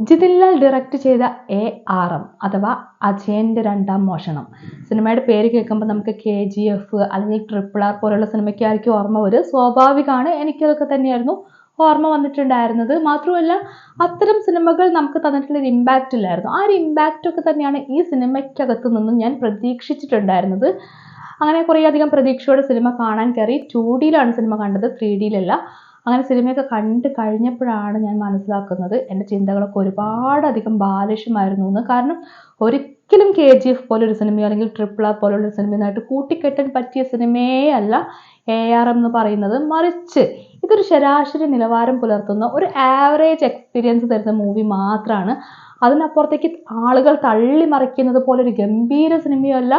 Jithinlal direct ചെയ്ത A R M അഥവാ അജയന്റെ രണ്ടാം മോഷണം. സിനിമയുടെ പേര് കേൾക്കുമ്പോൾ നമുക്ക് കെ ജി എഫ് അല്ലെങ്കിൽ ട്രിപ്പിൾ ആർ പോലുള്ള സിനിമയ്ക്കായിരിക്കും ഓർമ്മ വരും സ്വാഭാവികമാണ്. എനിക്കതൊക്കെ തന്നെയായിരുന്നു. ഓർമ്മ വന്നിട്ടുണ്ടായിരുന്നത്. മാത്രമല്ല അത്തരം സിനിമകൾ നമുക്ക് തന്നിട്ടുള്ള ഒരു ഇമ്പാക്റ്റ് ഇല്ലായിരുന്നു. ആ ഒരു ഇമ്പാക്റ്റ് ഒക്കെ തന്നെയാണ് ഈ സിനിമയ്ക്കകത്ത് നിന്നും ഞാൻ പ്രതീക്ഷിച്ചിട്ടുണ്ടായിരുന്നത്. അങ്ങനെ കുറേയധികം പ്രതീക്ഷയോടെ സിനിമ കാണാൻ കയറി. ടു ഡിയിലാണ് സിനിമ കണ്ടത്. ത്രീ ഡിയിലല്ല അങ്ങനെ സിനിമയൊക്കെ കണ്ട് കഴിഞ്ഞപ്പോഴാണ് ഞാൻ മനസ്സിലാക്കുന്നത് എന്റെ ചിന്തകളൊക്കെ ഒരുപാടധികം ബാലിഷ്യമായിരുന്നു എന്ന്. കാരണം ഒരിക്കലും കെ ജി എഫ് പോലൊരു സിനിമയോ അല്ലെങ്കിൽ ട്രിപ്പിൾ ആർ പോലുള്ളൊരു സിനിമയുമായിട്ട് കൂട്ടിക്കെട്ടാൻ പറ്റിയ സിനിമയേ അല്ല എ ആർ എം എന്ന് പറയുന്നത്. മറിച്ച് ഇതൊരു ശരാശരി നിലവാരം പുലർത്തുന്ന ഒരു ആവറേജ് എക്സ്പീരിയൻസ് തരുന്ന മൂവി മാത്രമാണ് അതിനപ്പുറത്തേക്ക് ആളുകൾ തള്ളി മറിക്കുന്നത് പോലെ ഒരു ഗംഭീര സിനിമയല്ല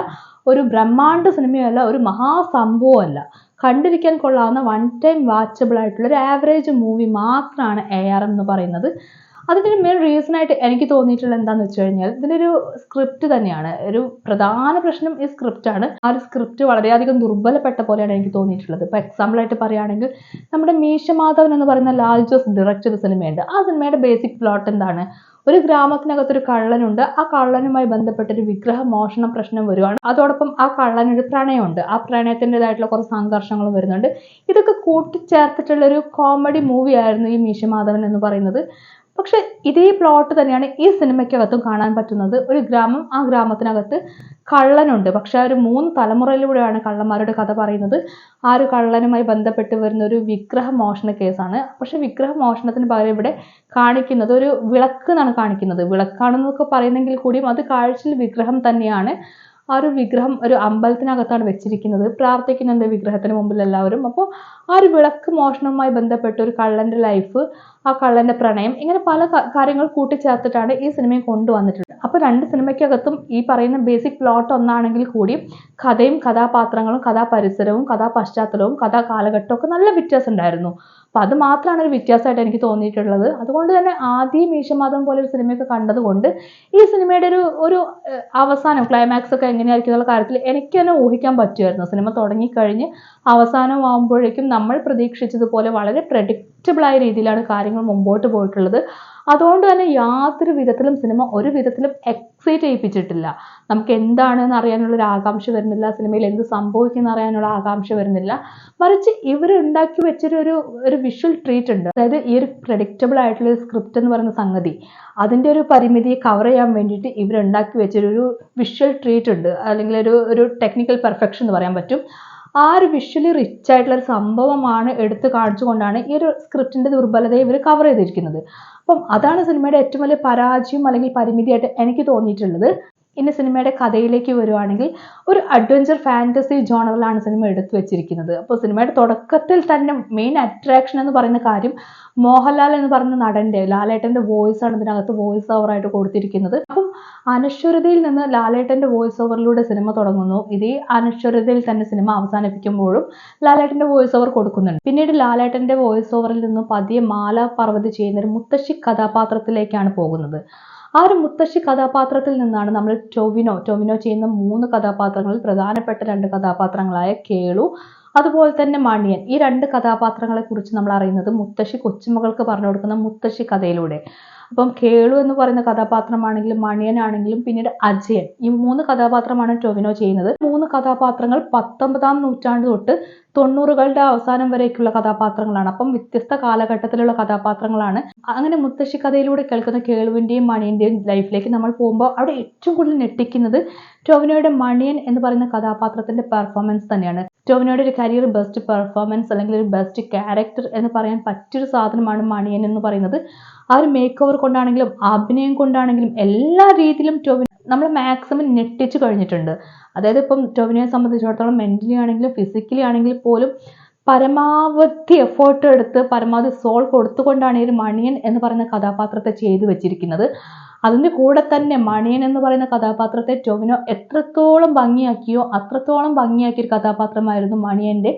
ഒരു ബ്രഹ്മാണ്ഡ സിനിമയല്ല ഒരു മഹാസംഭവമല്ല. കണ്ടിരിക്കാൻ കൊള്ളാവുന്ന വൺ ടൈം വാച്ചബിൾ ആയിട്ടുള്ള ഒരു ആവറേജ് മൂവി മാത്രമാണ് എ ആർ എന്ന് പറയുന്നത്. അതിന്റെ മെയിൻ റീസൺ ആയിട്ട് എനിക്ക് തോന്നിയിട്ടുള്ള എന്താണെന്ന് വെച്ച് കഴിഞ്ഞാൽ ഇതിന്റെ ഒരു സ്ക്രിപ്റ്റ് തന്നെയാണ്. ഒരു പ്രധാന പ്രശ്നം ഈ സ്ക്രിപ്റ്റാണ് ആ ഒരു സ്ക്രിപ്റ്റ് വളരെയധികം ദുർബലപ്പെട്ട പോലെയാണ് എനിക്ക് തോന്നിയിട്ടുള്ളത്. ഇപ്പോൾ എക്സാമ്പിൾ ആയിട്ട് പറയുകയാണെങ്കിൽ നമ്മുടെ മീശ മാധവൻ എന്ന് പറയുന്ന ലാൽ ജോസ് ഡയറക്റ്റ് ചെയ്ത സിനിമയുണ്ട് ആ സിനിമയുടെ ബേസിക് പ്ലോട്ട് എന്താണ്? ഒരു ഗ്രാമത്തിനകത്തൊരു കള്ളനുണ്ട്. ആ കള്ളനുമായി ബന്ധപ്പെട്ട ഒരു വിഗ്രഹ മോഷണ പ്രശ്നം വരുവാണ്. അതോടൊപ്പം ആ കള്ളനൊരു പ്രണയമുണ്ട്. ആ പ്രണയത്തിന്റെതായിട്ടുള്ള കുറച്ച് സംഘർഷങ്ങൾ വരുന്നുണ്ട്. ഇതൊക്കെ കൂട്ടിച്ചേർത്തിട്ടുള്ള ഒരു കോമഡി മൂവിയായിരുന്നു ഈ മീശമാധവൻ എന്ന് പറയുന്നത്. പക്ഷെ ഇതേ പ്ലോട്ട് തന്നെയാണ് ഈ സിനിമയ്ക്കകത്തും കാണാൻ പറ്റുന്നത്. ഒരു ഗ്രാമം ആ ഗ്രാമത്തിനകത്ത് കള്ളനുണ്ട്. പക്ഷെ ആ ഒരു മൂന്ന് തലമുറയിലൂടെയാണ് കള്ളന്മാരുടെ കഥ പറയുന്നത്. ആ ഒരു കള്ളനുമായി ബന്ധപ്പെട്ട് വരുന്ന ഒരു വിഗ്രഹ മോഷണ കേസാണ്. പക്ഷെ വിഗ്രഹ മോഷണത്തിന് പകരം ഇവിടെ കാണിക്കുന്നത് ഒരു വിളക്ക് എന്നാണ് കാണിക്കുന്നത്. വിളക്കാണെന്നൊക്കെ പറയുന്നെങ്കിൽ കൂടിയും അത് കാഴ്ചയിൽ വിഗ്രഹം തന്നെയാണ്. ആ ഒരു വിഗ്രഹം ഒരു അമ്പലത്തിനകത്താണ് വെച്ചിരിക്കുന്നത്. പ്രാർത്ഥിക്കുന്നുണ്ട് വിഗ്രഹത്തിന് മുമ്പിൽ എല്ലാവരും. അപ്പോൾ ആ ഒരു വിളക്ക് മോഷണവുമായി ബന്ധപ്പെട്ട ഒരു കള്ളന്റെ ലൈഫ് ആ കള്ളന്റെ പ്രണയം ഇങ്ങനെ പല കാര്യങ്ങൾ കൂട്ടിച്ചേർത്തിട്ടാണ് ഈ സിനിമയെ കൊണ്ടുവന്നിട്ടുള്ളത്. അപ്പോൾ രണ്ട് സിനിമയ്ക്കകത്തും ഈ പറയുന്ന ബേസിക് പ്ലോട്ട് ഒന്നാണെങ്കിൽ കൂടി കഥയും കഥാപാത്രങ്ങളും കഥാപരിസരവും കഥാപശ്ചാത്തലവും കഥാ കാലഘട്ടവും ഒക്കെ നല്ല വ്യത്യാസം ഉണ്ടായിരുന്നു അപ്പോൾ അത് മാത്രമാണ് ഒരു വ്യത്യാസമായിട്ട് എനിക്ക് തോന്നിയിട്ടുള്ളത്. അതുകൊണ്ട് തന്നെ ആദ്യം മീശമാധവൻ പോലെ ഒരു സിനിമയൊക്കെ കണ്ടതുകൊണ്ട് ഈ സിനിമയുടെ ഒരു ഒരു അവസാനം ക്ലൈമാക്സ് ഒക്കെ എങ്ങനെയായിരിക്കും എന്നുള്ള കാര്യത്തിൽ എനിക്ക് തന്നെ ഊഹിക്കാൻ പറ്റുമായിരുന്നു. സിനിമ തുടങ്ങിക്കഴിഞ്ഞ് അവസാനമാകുമ്പോഴേക്കും നമ്മൾ പ്രതീക്ഷിച്ചതുപോലെ വളരെ പ്രെഡിക്റ്റബിൾ ആയ രീതിയിലാണ് കാര്യങ്ങൾ മുമ്പോട്ട് പോയിട്ടുള്ളത്. അതുകൊണ്ട് തന്നെ യാതൊരു വിധത്തിലും സിനിമ ഒരു വിധത്തിലും എക്സൈറ്റ് ചെയ്യിപ്പിച്ചിട്ടില്ല. നമുക്ക് എന്താണെന്ന് അറിയാനുള്ള ഒരു ആകാംക്ഷ വരുന്നില്ല സിനിമയിൽ എന്ത് സംഭവിക്കുന്ന അറിയാനുള്ള ആകാംക്ഷ വരുന്നില്ല. മറിച്ച് ഇവർ ഉണ്ടാക്കി വെച്ചൊരു ഒരു ഒരു വിഷ്വൽ ട്രീറ്റ് ഉണ്ട്. അതായത് ഈ ഒരു പ്രഡിക്റ്റബിൾ ആയിട്ടുള്ള ഒരു സ്ക്രിപ്റ്റ് എന്ന് പറയുന്ന സംഗതി അതിന്റെ ഒരു പരിമിതിയെ കവർ ചെയ്യാൻ വേണ്ടിയിട്ട് ഇവരുണ്ടാക്കി വെച്ചൊരു വിഷ്വൽ ട്രീറ്റ് ഉണ്ട്. അല്ലെങ്കിൽ ഒരു ഒരു ടെക്നിക്കൽ പെർഫെക്ഷൻ എന്ന് പറയാൻ പറ്റും. ആ ഒരു വിഷ്വലി റിച്ച് ആയിട്ടുള്ള ഒരു സംഭവമാണ് എടുത്തു കാണിച്ചുകൊണ്ടാണ് ഈ ഒരു സ്ക്രിപ്റ്റിന്റെ ദുർബലതയെ ഇവർ കവർ ചെയ്തിരിക്കുന്നത്. അപ്പം അതാണ് സിനിമയുടെ ഏറ്റവും വലിയ പരാജയം അല്ലെങ്കിൽ പരിമിതിയായിട്ട് എനിക്ക് തോന്നിയിട്ടുള്ളത്. ഇനി സിനിമയുടെ കഥയിലേക്ക് വരുവാണെങ്കിൽ ഒരു അഡ്വഞ്ചർ ഫാന്റസി ജോണറിലാണ് സിനിമ എടുത്തു വെച്ചിരിക്കുന്നത്. അപ്പോൾ സിനിമയുടെ തുടക്കത്തിൽ തന്നെ മെയിൻ അട്രാക്ഷൻ എന്ന് പറയുന്ന കാര്യം മോഹൻലാൽ എന്ന് പറയുന്ന നടന്റെ ലാലേട്ടന്റെ വോയിസ് ആണ് ഇതിനകത്ത് വോയിസ് ഓവറായിട്ട് കൊടുത്തിരിക്കുന്നത്. അപ്പം അനശ്വരതയിൽ നിന്ന് ലാലേട്ടന്റെ വോയിസ് ഓവറിലൂടെ സിനിമ തുടങ്ങുന്നു. ഇതേ അനശ്വരതയിൽ തന്നെ സിനിമ അവസാനിപ്പിക്കുമ്പോഴും ലാലേട്ടന്റെ വോയിസ് ഓവർ കൊടുക്കുന്നുണ്ട്. പിന്നീട് ലാലേട്ടന്റെ വോയിസ് ഓവറിൽ നിന്നും പതിയെ മാല പർവതി ചെയ്യുന്ന ഒരു മുത്തശ്ശി കഥാപാത്രത്തിലേക്കാണ് പോകുന്നത്. ആ ഒരു മുത്തശ്ശി കഥാപാത്രത്തിൽ നിന്നാണ് നമ്മൾ ടൊവിനോ ടൊവിനോ ചെയ്യുന്ന മൂന്ന് കഥാപാത്രങ്ങളിൽ പ്രധാനപ്പെട്ട രണ്ട് കഥാപാത്രങ്ങളായ കേളു അതുപോലെ തന്നെ മണിയൻ. ഈ രണ്ട് കഥാപാത്രങ്ങളെ കുറിച്ച് നമ്മൾ അറിയുന്നത് മുത്തശ്ശി കൊച്ചുമകൾക്ക് പറഞ്ഞു കൊടുക്കുന്ന മുത്തശ്ശി കഥയിലൂടെ. അപ്പം കേളു എന്ന് പറയുന്ന കഥാപാത്രമാണെങ്കിലും മണിയനാണെങ്കിലും പിന്നീട് അജയൻ. ഈ മൂന്ന് കഥാപാത്രമാണ് ടൊവിനോ ചെയ്യുന്നത്. മൂന്ന് കഥാപാത്രങ്ങൾ പത്തൊമ്പതാം നൂറ്റാണ്ട് തൊട്ട് തൊണ്ണൂറുകളുടെ അവസാനം വരേക്കുള്ള കഥാപാത്രങ്ങളാണ്. അപ്പം വ്യത്യസ്ത കാലഘട്ടത്തിലുള്ള കഥാപാത്രങ്ങളാണ്. അങ്ങനെ മുത്തശ്ശി കഥയിലൂടെ കേൾക്കുന്ന കേളുവിന്റെയും മണിയന്റെയും ലൈഫിലേക്ക് നമ്മൾ പോകുമ്പോൾ അവിടെ ഏറ്റവും കൂടുതൽ ഞെട്ടിക്കുന്നത് ടോവിനോയുടെ മണിയൻ എന്ന് പറയുന്ന കഥാപാത്രത്തിന്റെ പെർഫോമൻസ് തന്നെയാണ്. ടോവിനോയുടെ ഒരു കരിയർ ബെസ്റ്റ് പെർഫോമൻസ് അല്ലെങ്കിൽ ഒരു ബെസ്റ്റ് ക്യാരക്ടർ എന്ന് പറയാൻ പറ്റിയൊരു സാധനമാണ് മണിയൻ എന്ന് പറയുന്നത്. ആ ഒരു മേക്ക് ഓവർ കൊണ്ടാണെങ്കിലും അഭിനയം കൊണ്ടാണെങ്കിലും എല്ലാ രീതിയിലും ടോവിനോ നമ്മൾ മാക്സിമം ഞെട്ടിച്ചു കഴിഞ്ഞിട്ടുണ്ട്. അതായത് ഇപ്പം ടോവിനോയെ സംബന്ധിച്ചിടത്തോളം മെന്റലി ആണെങ്കിലും ഫിസിക്കലി ആണെങ്കിലും പോലും പരമാവധി എഫേർട്ട് എടുത്ത് പരമാവധി സോൾ കൊടുത്തുകൊണ്ടാണ് ഈ ഒരു മണിയൻ എന്ന് പറയുന്ന കഥാപാത്രത്തെ ചെയ്തു വെച്ചിരിക്കുന്നത്. അതിന്റെ കൂടെ തന്നെ മണിയൻ എന്ന് പറയുന്ന കഥാപാത്രത്തെ ടൊവിനോ എത്രത്തോളം ഭംഗിയാക്കിയോ അത്രത്തോളം ഭംഗിയാക്കിയ ഒരു കഥാപാത്രമായിരുന്നു മണിയന്റെ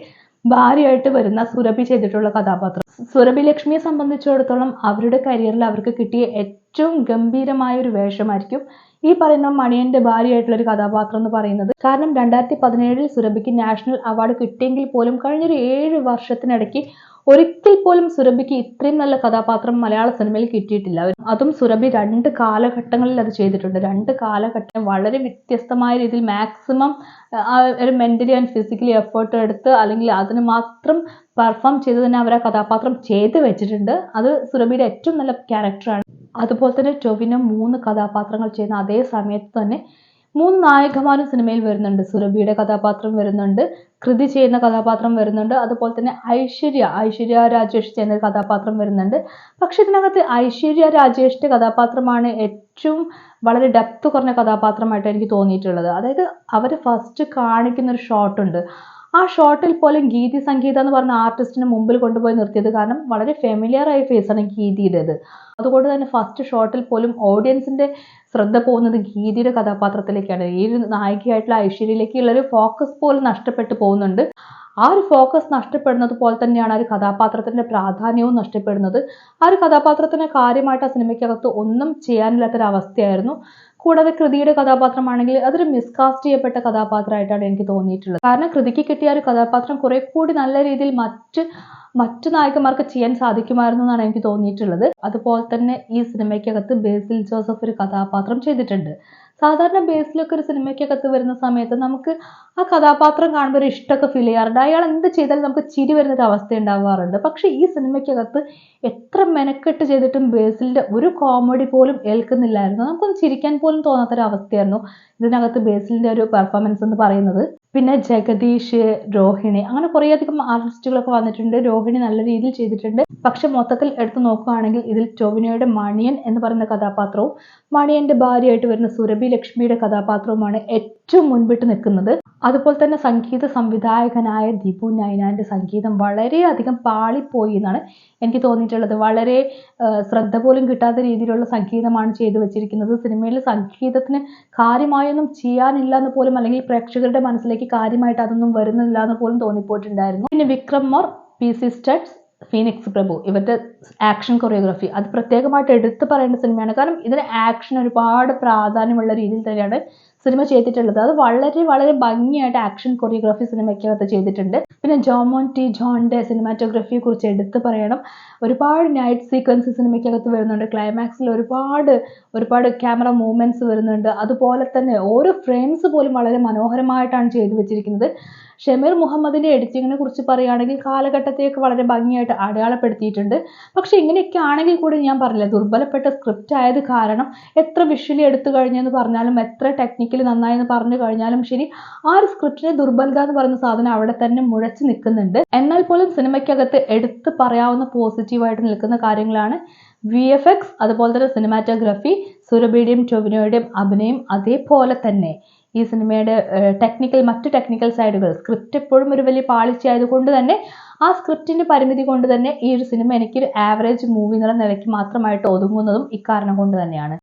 ഭാര്യയായിട്ട് വരുന്ന സുരഭി ചെയ്തിട്ടുള്ള കഥാപാത്രം. സുരഭി ലക്ഷ്മിയെ സംബന്ധിച്ചിടത്തോളം അവരുടെ കരിയറിൽ അവർക്ക് കിട്ടിയ ഏറ്റവും ഗംഭീരമായ ഒരു വേഷമായിരിക്കും ഈ പറയുന്ന മണിയന്റെ ഭാര്യയായിട്ടുള്ള ഒരു കഥാപാത്രം എന്ന് പറയുന്നത്. കാരണം രണ്ടായിരത്തി പതിനേഴിൽ സുരഭിക്ക് നാഷണൽ അവാർഡ് കിട്ടിയെങ്കിൽ പോലും കഴിഞ്ഞൊരു ഏഴ് വർഷത്തിനിടയ്ക്ക് ഒരിക്കൽ പോലും സുരഭിക്ക് ഇത്രയും നല്ല കഥാപാത്രം മലയാള സിനിമയിൽ കിട്ടിയിട്ടില്ല. അതും സുരഭി രണ്ട് കാലഘട്ടങ്ങളിൽ അത് ചെയ്തിട്ടുണ്ട്. രണ്ട് കാലഘട്ടം വളരെ വ്യത്യസ്തമായ രീതിയിൽ മാക്സിമം ഒരു മെന്റലി ആൻഡ് ഫിസിക്കലി എഫേർട്ട് എടുത്ത് അല്ലെങ്കിൽ അതിന് മാത്രം പെർഫോം ചെയ്ത് തന്നെ അവർ ആ കഥാപാത്രം ചെയ്ത് വെച്ചിട്ടുണ്ട്. അത് സുരഭിയുടെ ഏറ്റവും നല്ല ക്യാരക്ടറാണ് അതുപോലെ തന്നെ ടൊവിനോ മൂന്ന് കഥാപാത്രങ്ങൾ ചെയ്യുന്ന അതേ സമയത്ത് തന്നെ മൂന്ന് നായകന്മാരും സിനിമയിൽ വരുന്നുണ്ട്. സുരഭിയുടെ കഥാപാത്രം വരുന്നുണ്ട്. കൃതി ചെയ്യുന്ന കഥാപാത്രം വരുന്നുണ്ട്. അതുപോലെ തന്നെ ഐശ്വര്യ ഐശ്വര്യ രാജേഷ് ചെയ്യുന്ന കഥാപാത്രം വരുന്നുണ്ട്. പക്ഷെ ഇതിനകത്ത് ഐശ്വര്യ രാജേഷിന്റെ കഥാപാത്രമാണ് ഏറ്റവും വളരെ ഡെപ്ത് കുറഞ്ഞ കഥാപാത്രമായിട്ട് എനിക്ക് തോന്നിയിട്ടുള്ളത്. അതായത് അവർ ഫസ്റ്റ് കാണിക്കുന്ന ഒരു ഷോട്ട് ഉണ്ട്. ആ ഷോട്ടിൽ പോലും ഗീതി സംഗീത എന്ന് പറഞ്ഞ ആർട്ടിസ്റ്റിന് മുമ്പിൽ കൊണ്ടുപോയി നിർത്തിയത് കാരണം വളരെ ഫെമിലിയർ ആയ ഫേസാണ് ഗീതിയുടേത്. അതുകൊണ്ട് തന്നെ ഫസ്റ്റ് ഷോട്ടിൽ പോലും ഓഡിയൻസിന്റെ ശ്രദ്ധ പോകുന്നത് ഗീതിയുടെ കഥാപാത്രത്തിലേക്കാണ്. ഈ ഒരു നായികയായിട്ടുള്ള ഐശ്വര്യയിലേക്കുള്ള ഒരു ഫോക്കസ് പോലും നഷ്ടപ്പെട്ടു പോകുന്നുണ്ട്. ആ ഒരു ഫോക്കസ് നഷ്ടപ്പെടുന്നത് പോലെ തന്നെയാണ് ആ ഒരു കഥാപാത്രത്തിന്റെ പ്രാധാന്യവും നഷ്ടപ്പെടുന്നത്. ആ ഒരു കഥാപാത്രത്തിന് കാര്യമായിട്ട് ആ സിനിമയ്ക്കകത്ത് ഒന്നും ചെയ്യാനില്ലാത്തൊരവസ്ഥയായിരുന്നു. കൂടാതെ കൃതിയുടെ കഥാപാത്രമാണെങ്കിൽ അതൊരു മിസ്കാസ്റ്റ് ചെയ്യപ്പെട്ട കഥാപാത്രമായിട്ടാണ് എനിക്ക് തോന്നിയിട്ടുള്ളത്. കാരണം കൃതിക്ക് കിട്ടിയ ഒരു കഥാപാത്രം കുറെ കൂടി നല്ല രീതിയിൽ മറ്റ് മറ്റു നായകന്മാർക്ക് ചെയ്യാൻ സാധിക്കുമായിരുന്നു എന്നാണ് എനിക്ക് തോന്നിയിട്ടുള്ളത്. അതുപോലെ തന്നെ ഈ സിനിമയ്ക്കകത്ത് ബേസിൽ ജോസഫ് ഒരു കഥാപാത്രം ചെയ്തിട്ടുണ്ട്. സാധാരണ ബേസിലൊക്കെ ഒരു സിനിമയ്ക്കകത്ത് വരുന്ന സമയത്ത് നമുക്ക് ആ കഥാപാത്രം കാണുമ്പോൾ ഒരു ഇഷ്ടമൊക്കെ ഫീൽ ചെയ്യാറുണ്ട്. അയാൾ എന്ത് ചെയ്താലും നമുക്ക് ചിരി വരുന്ന ഒരു അവസ്ഥ ഉണ്ടാവാറുണ്ട്. പക്ഷെ ഈ സിനിമയ്ക്കകത്ത് എത്ര മെനക്കെട്ട് ചെയ്തിട്ടും ബേസിലിന്റെ ഒരു കോമഡി പോലും ഏൽക്കുന്നില്ലായിരുന്നു. നമുക്കൊന്ന് ചിരിക്കാൻ പോലും തോന്നാത്തൊരവസ്ഥയായിരുന്നു ഇതിനകത്ത് ബേസിലിന്റെ ഒരു പെർഫോമൻസ് എന്ന് പറയുന്നത്. പിന്നെ ജഗദീഷ് രോഹിണി അങ്ങനെ കുറേയധികം ആർട്ടിസ്റ്റുകളൊക്കെ വന്നിട്ടുണ്ട്. രോഹിണി നല്ല രീതിയിൽ ചെയ്തിട്ടുണ്ട്. പക്ഷെ മൊത്തത്തിൽ എടുത്തു നോക്കുകയാണെങ്കിൽ ഇതിൽ ടൊവിനോയുടെ മണിയൻ എന്ന് പറയുന്ന കഥാപാത്രവും മണിയന്റെ ഭാര്യയായിട്ട് വരുന്ന സുരഭി ലക്ഷ്മിയുടെ കഥാപാത്രവുമാണ് ഏറ്റവും മുൻപിട്ട് നിൽക്കുന്നത്. അതുപോലെ തന്നെ സംഗീത സംവിധായകനായ ദീപു നൈനാന്റെ സംഗീതം വളരെയധികം പാളിപ്പോയി എന്നാണ് എനിക്ക് തോന്നിയിട്ടുള്ളത്. വളരെ ശ്രദ്ധ പോലും കിട്ടാത്ത രീതിയിലുള്ള സംഗീതമാണ് ചെയ്തു വെച്ചിരിക്കുന്നത്. സിനിമയിൽ സംഗീതത്തിന് കാര്യമായൊന്നും ചെയ്യാനില്ല എന്ന് പോലും അല്ലെങ്കിൽ പ്രേക്ഷകരുടെ മനസ്സിലേക്ക് കാര്യമായിട്ട് അതൊന്നും വരുന്നില്ല എന്ന് പോലും തോന്നിപ്പോയിട്ടുണ്ടായിരുന്നു. പിന്നെ Vikram Mor P C stunts Phoenix Prabhu ഇവരുടെ ആക്ഷൻ കൊറിയോഗ്രാഫി. അത് പ്രത്യേകമായിട്ട് എടുത്തു പറയേണ്ട സിനിമയാണ്. കാരണം ഇതിന് ആക്ഷൻ ഒരുപാട് പ്രാധാന്യമുള്ള രീതിയിൽ തന്നെയാണ് സിനിമ ചെയ്തിട്ടുള്ളത്. അത് വളരെ വളരെ ഭംഗിയായിട്ട് ആക്ഷൻ കൊറിയോഗ്രാഫി സിനിമയ്ക്കകത്ത് ചെയ്തിട്ടുണ്ട്. പിന്നെ ജോമോൻ ടി ജോണിന്റെ സിനിമാറ്റോഗ്രഫിയെ കുറിച്ച് എടുത്തു പറയണം. ഒരുപാട് നൈറ്റ് സീക്വൻസ് സിനിമയ്ക്കകത്ത് വരുന്നുണ്ട്. ക്ലൈമാക്സിൽ ഒരുപാട് ഒരുപാട് ക്യാമറ മൂവ്മെന്റ്സ് വരുന്നുണ്ട്. അതുപോലെ തന്നെ ഓരോ ഫ്രെയിംസ് പോലും വളരെ മനോഹരമായിട്ടാണ് ചെയ്തു വെച്ചിരിക്കുന്നത്. ഷമീർ മുഹമ്മദിന്റെ എഡിറ്റിങ്ങിനെ കുറിച്ച് പറയുകയാണെങ്കിൽ കാലഘട്ടത്തെയൊക്കെ വളരെ ഭംഗിയായിട്ട് അടയാളപ്പെടുത്തിയിട്ടുണ്ട്. പക്ഷെ ഇങ്ങനെയൊക്കെ ആണെങ്കിൽ കൂടി ഞാൻ പറഞ്ഞില്ല. ദുർബലപ്പെട്ട സ്ക്രിപ്റ്റ് ആയത് കാരണം എത്ര വിഷ്വലി എടുത്തു കഴിഞ്ഞെന്ന് പറഞ്ഞാലും എത്ര ടെക്നിക്കലി നന്നായി എന്ന് പറഞ്ഞു കഴിഞ്ഞാലും ശരി ആ ഒരു സ്ക്രിപ്റ്റിനെ ദുർബലത എന്ന് പറയുന്ന സാധനം അവിടെ തന്നെ മുഴച്ചു നിൽക്കുന്നുണ്ട്. എന്നാൽ പോലും സിനിമയ്ക്കകത്ത് എടുത്ത് പറയാവുന്ന പോസിറ്റീവായിട്ട് നിൽക്കുന്ന കാര്യങ്ങളാണ് വി എഫ് എക്സ് അതുപോലെ തന്നെ സിനിമാറ്റോഗ്രഫി സുരഭിയുടെയും ടൊവിനോയുടെയും അഭിനയം അതേപോലെ തന്നെ ഈ സിനിമയുടെ ടെക്നിക്കൽ മറ്റു ടെക്നിക്കൽ സൈഡുകൾ സ്ക്രിപ്റ്റ് എപ്പോഴും ഒരു വലിയ പാളിച്ചയായതുകൊണ്ട് തന്നെ ആ സ്ക്രിപ്റ്റിന്റെ പരിമിതി കൊണ്ട് തന്നെ ഈ ഒരു സിനിമ എനിക്കൊരു ആവറേജ് മൂവി എന്നുള്ള നിലയ്ക്ക് മാത്രമായിട്ട് ഒതുങ്ങുന്നതും ഇക്കാരണം കൊണ്ട് തന്നെയാണ്.